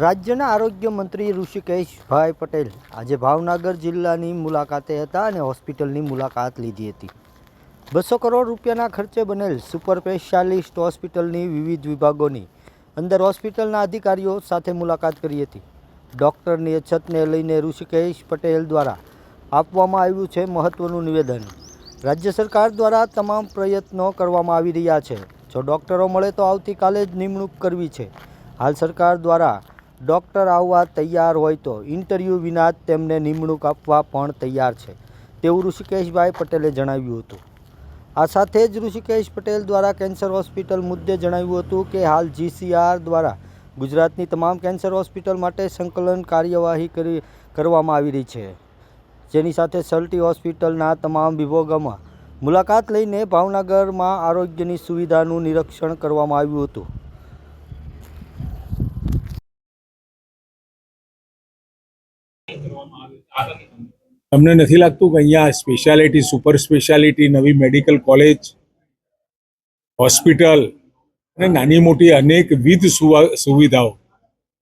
રાજ્યના આરોગ્ય મંત્રી ઋષિકેશભાઈ પટેલ આજે ભાવનગર જિલ્લાની મુલાકાતે હતા અને હોસ્પિટલની મુલાકાત લીધી હતી. બસો કરોડ રૂપિયાના ખર્ચે બનેલ સુપર સ્પેશિયાલિસ્ટ હોસ્પિટલની વિવિધ વિભાગોની અંદર હોસ્પિટલના અધિકારીઓ સાથે મુલાકાત કરી હતી. ડૉક્ટરની અછતને લઈને ઋષિકેશ પટેલ દ્વારા આપવામાં આવ્યું છે મહત્ત્વનું નિવેદન. રાજ્ય સરકાર દ્વારા તમામ પ્રયત્નો કરવામાં આવી રહ્યા છે. જો ડૉક્ટરો મળે તો આવતીકાલે જ નિમણૂક કરવી છે. હાલ સરકાર દ્વારા ડૉક્ટર આવવા તૈયાર હોય તો ઇન્ટરવ્યૂ વિના જ તેમને નિમણૂક આપવા પણ તૈયાર છે. તેવું ઋષિકેશભાઈ પટેલે જણાવ્યું હતું. આ સાથે જ ઋષિકેશ પટેલ દ્વારા કેન્સર હોસ્પિટલ મુદ્દે જણાવ્યું હતું કે હાલ જીસીઆર દ્વારા ગુજરાતની તમામ કેન્સર હોસ્પિટલ માટે સંકલન કાર્યવાહી કરી, કરવામાં આવી રહી છે. જેની સાથે સલ્ટી હોસ્પિટલના તમામ વિભાગોમાં મુલાકાત લઈને ભાવનગરમાં આરોગ્યની સુવિધાનું નિરીક્ષણ કરવામાં આવ્યું હતું. તમને નથી લાગતું કે અહીંયા સ્પેશિયાલિટી સુપર સ્પેશિયાલિટી નવી મેડિકલ કોલેજ હોસ્પિટલ અને નાની મોટી અનેકવિધ સુવા- સુવિધાઓ.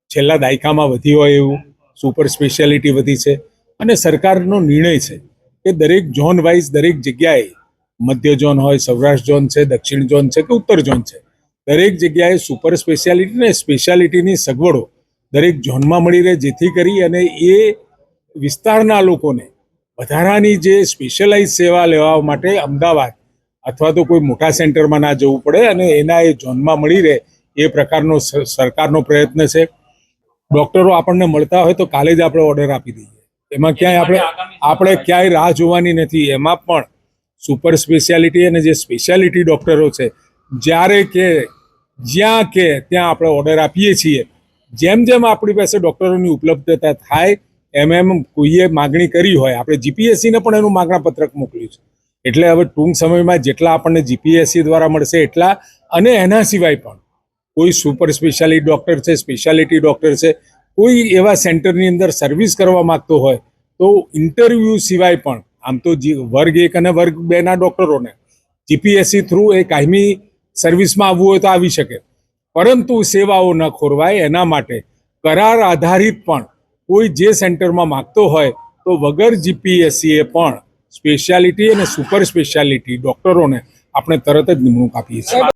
છેલ્લા દાયકામાં વધી હોય એવું સુપર સ્પેશિયાલિટી વધી છે. અને સરકારનો નિર્ણય છે કે દરેક ઝોન વાઇઝ દરેક જગ્યાએ મધ્ય ઝોન હોય, સૌરાષ્ટ્ર ઝોન છે, દક્ષિણ ઝોન છે કે ઉત્તર ઝોન છે, દરેક જગ્યાએ સુપર સ્પેશિયાલિટી ને સ્પેશિયાલિટીની સગવડો દરેક ઝોનમાં મળી રહે જેથી કરી અને એ વિસ્તારના લોકોને વધારાની જે સ્પેશિયલાઇઝ સેવા લેવા માટે અમદાવાદ અથવા તો કોઈ મોટા સેન્ટરમાં ના જવું પડે અને એના એ ઝોનમાં મળી રહે એ પ્રકારનો સરકારનો પ્રયત્ન છે. ડોક્ટરો આપણને મળતા હોય તો કાલે જ આપણે ઓર્ડર આપી દઈએ. એમાં ક્યાંય આપણે આપણે ક્યાંય રાહ જોવાની નથી. એમાં પણ સુપર સ્પેશિયાલિટી અને જે સ્પેશિયાલિટી ડોક્ટરો છે જ્યારે કે જ્યાં કે ત્યાં આપણે ઓર્ડર આપીએ છીએ જેમ જેમ આપણી પાસે ડૉક્ટરોની ઉપલબ્ધતા થાય, એમ એમ કોઈએ માગણી કરી હોય, આપણે જીપીએસસીને પણ એનું માગણા પત્રક મોકલ્યું છે. એટલે હવે ટૂંક સમયમાં જેટલા આપણને જીપીએસસી દ્વારા મળશે એટલા, અને એના સિવાય પણ કોઈ સુપર સ્પેશિયાલિટી ડોક્ટર છે, સ્પેશિયાલિટી ડૉક્ટર છે, કોઈ એવા સેન્ટરની અંદર સર્વિસ કરવા માંગતો હોય, તો ઇન્ટરવ્યૂ સિવાય પણ, આમ તો વર્ગ એક અને વર્ગ બેના ડૉક્ટરોને જીપીએસસી થ્રુ એ કાયમી સર્વિસમાં આવવું હોય તો આવી શકે. પરંતુ સેવાઓ ન ખોરવાય એના માટે કરાર આધારિત પણ કોઈ જે સેન્ટરમાં માગતો હોય તો વગર જીપીએસસીએ પણ સ્પેશિયાલિટી અને સુપર સ્પેશિયાલિટી ડોક્ટરોને આપણે તરત જ નિમણૂક આપીએ છીએ.